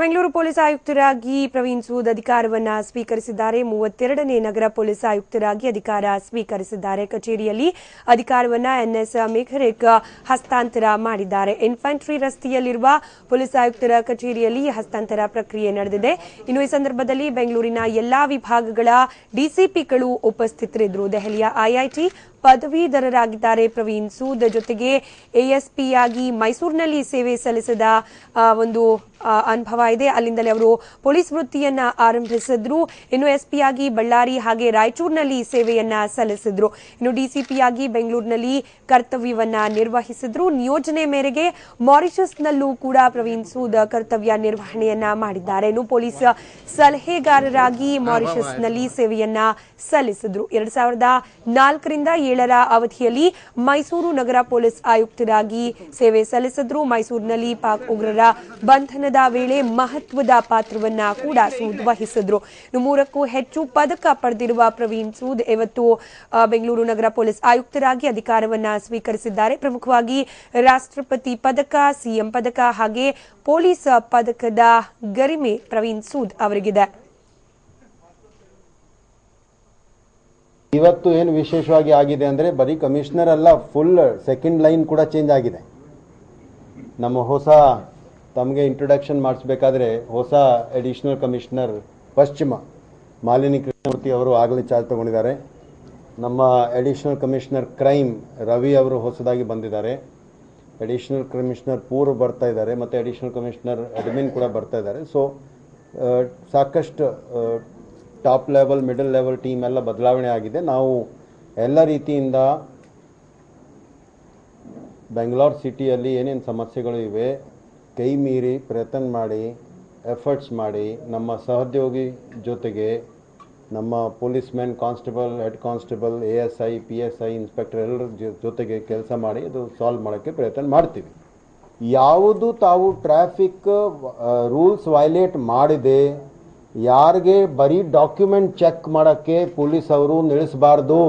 Bengaluru police ಆಯುಕ್ತರಾಗಿ ಪ್ರವೀಣ್ ಸೂದ್ ಅಧಿಕಾರವನ್ನ ಸ್ವೀಕರಿಸಿದ್ದಾರೆ. ಮೂವತ್ತೆರಡನೇ ನಗರ ಪೊಲೀಸ್ ಆಯುಕ್ತರಾಗಿ ಅಧಿಕಾರ ಸ್ವೀಕರಿಸಿದ್ದಾರೆ. ಕಚೇರಿಯಲ್ಲಿ ಅಧಿಕಾರವನ್ನ ಎನ್ಎಸ್ ಮೇಘರೇಖ ಹಸ್ತಾಂತರ ಮಾಡಿದ್ದಾರೆ. ಇನ್ಫ್ಯಾಂಟ್ರಿ ರಸ್ತೆಯಲ್ಲಿರುವ ಪೊಲೀಸ್ ಆಯುಕ್ತರ ಕಚೇರಿಯಲ್ಲಿ ಹಸ್ತಾಂತರ ಪ್ರಕ್ರಿಯೆ ನಡೆದಿದೆ. ಇನ್ನು ಈ ಸಂದರ್ಭದಲ್ಲಿ ಬೆಂಗಳೂರಿನ ಎಲ್ಲಾ ವಿಭಾಗಗಳ ಡಿಸಿಪಿಗಳು ಉಪಸ್ಥಿತರಿದ್ದರು. ದೆಹಲಿಯ ಐಐಟಿ ಪದವೀಧರರಾಗಿದ್ದಾರೆ. ಪ್ರವೀಣ್ ಸೂದ್ ಜೊತೆಗೆ ಎಎಸ್ಪಿಯಾಗಿ ಮೈಸೂರಿನಲ್ಲಿ ಸೇವೆ ಸಲ್ಲಿಸಿದ ಒಂದು ಅನುಭವ ಇದೆ. ಅಲ್ಲಿಂದಲೇ ಅವರು ಪೊಲೀಸ್ ವೃತ್ತಿಯನ್ನ ಆರಂಭಿಸಿದ್ರು. ಇನ್ನು ಎಸ್ಪಿಯಾಗಿ ಬಳ್ಳಾರಿ ಹಾಗೆ ರಾಯಚೂರಿನಲ್ಲಿ ಸೇವೆಯನ್ನ ಸಲ್ಲಿಸಿದ್ರು. ಇನ್ನು ಡಿಸಿಪಿಯಾಗಿ ಬೆಂಗಳೂರಿನಲ್ಲಿ ಕರ್ತವ್ಯವನ್ನ ನಿರ್ವಹಿಸಿದ್ರು. ನಿಯೋಜನೆ ಮೇರೆಗೆ ಮಾರಿಷಸ್ನಲ್ಲೂ ಕೂಡ ಪ್ರವೀಣ್ ಸೂದ್ ಕರ್ತವ್ಯ ನಿರ್ವಹಣೆಯನ್ನ ಮಾಡಿದ್ದಾರೆ. ಇನ್ನು ಪೊಲೀಸ್ ಸಲಹೆಗಾರರಾಗಿ ಮಾರಿಷಸ್ನಲ್ಲಿ ಸೇವೆಯನ್ನ ಸಲ್ಲಿಸಿದ್ರು. ಎರಡ್ ಸಾವಿರದ ನಾಲ್ಕರಿಂದ ಏಳರ ಅವಧಿಯಲ್ಲಿ ಮೈಸೂರು ನಗರ ಪೊಲೀಸ್ ಆಯುಕ್ತರಾಗಿ ಸೇವೆ ಸಲ್ಲಿಸಿದ್ರು. ಮೈಸೂರಿನಲ್ಲಿ ಪಾಕ್ ಉಗ್ರರ ಬಂಧನದ ವೇಳೆ ಮಹತ್ವದ ಪಾತ್ರವನ್ನ ಕೂಡ ಸೂದ್ ವಹಿಸಿದ್ರು. ಮೂರಕ್ಕೂ ಹೆಚ್ಚು ಪದಕ ಪಡೆದಿರುವ ಪ್ರವೀಣ್ ಸೂದ್ ಇವತ್ತು ಬೆಂಗಳೂರು ನಗರ ಪೊಲೀಸ್ ಆಯುಕ್ತರಾಗಿ ಅಧಿಕಾರವನ್ನ ಸ್ವೀಕರಿಸಿದ್ದಾರೆ. ಪ್ರಮುಖವಾಗಿ ರಾಷ್ಟ್ರಪತಿ ಪದಕ, ಸಿಎಂ ಪದಕ ಹಾಗೆ ಪೊಲೀಸ್ ಪದಕದ ಗರಿಮೆ ಪ್ರವೀಣ್ ಸೂದ್ ಅವರಿಗಿದೆ. ಇವತ್ತು ಏನು ವಿಶೇಷವಾಗಿ ಆಗಿದೆ ಅಂದರೆ ಬರೀ ಕಮಿಷನರ್ ಅಲ್ಲ ಫುಲ್ ಸೆಕೆಂಡ್ ಲೈನ್ ಕೂಡ ಚೇಂಜ್ ಆಗಿದೆ. ನಮ್ಮ ಹೊಸ ತಮಗೆ ಇಂಟ್ರೊಡಕ್ಷನ್ ಮಾಡಿಸ್ಬೇಕಾದ್ರೆ ಹೊಸ ಅಡಿಷನಲ್ ಕಮಿಷನರ್ ಪಶ್ಚಿಮ ಮಾಲಿನಿ ಕೃಷ್ಣಮೂರ್ತಿ ಅವರು ಆಗಲೇ ಚಾರ್ಜ್ ತಗೊಂಡಿದ್ದಾರೆ. ನಮ್ಮ ಅಡಿಷನಲ್ ಕಮಿಷನರ್ ಕ್ರೈಮ್ ರವಿ ಅವರು ಹೊಸದಾಗಿ ಬಂದಿದ್ದಾರೆ. ಅಡಿಷನಲ್ ಕಮಿಷನರ್ ಪೂರ್ವ ಬರ್ತಾ ಇದ್ದಾರೆ ಮತ್ತು ಅಡಿಷನಲ್ ಕಮಿಷನರ್ ಅಡ್ಮಿನ್ ಕೂಡ ಬರ್ತಾ ಇದ್ದಾರೆ. ಸೊ ಸಾಕಷ್ಟು top level middle level team ಎಲ್ಲ ಬದಲಾವಣೆ ಆಗಿದೆ. ನಾವು ಎಲ್ಲ ರೀತಿಯಿಂದ ಬೆಂಗಳೂರು ಸಿಟಿಯಲ್ಲಿ ಏನೇನು ಸಮಸ್ಯೆಗಳು ಇವೆ ಕೈ ಮೀರಿ ಪ್ರಯತ್ನ ಮಾಡಿ ಎಫರ್ಟ್ಸ್ ಮಾಡಿ ನಮ್ಮ ಸಹೋದ್ಯೋಗಿ ಜೊತೆಗೆ ನಮ್ಮ police man constable head constable A S I P S I inspector ಎಲ್ಲರ ಜೊತೆಗೆ ಕೆಲಸ ಮಾಡಿ ಅದು ಸಾಲ್ವ್ ಮಾಡೋಕ್ಕೆ ಪ್ರಯತ್ನ ಮಾಡ್ತೀವಿ. ಯಾವುದು ತಾವು ಟ್ರಾಫಿಕ್ ರೂಲ್ಸ್ ವೈಲೇಟ್ ಮಾಡಿದೆ, ಯಾರಿಗೆ ಬರೀ ಡಾಕ್ಯುಮೆಂಟ್ ಚೆಕ್ ಮಾಡೋಕ್ಕೆ ಪೊಲೀಸ್ ಅವರು ನಿಲ್ಲಿಸಬಾರ್ದು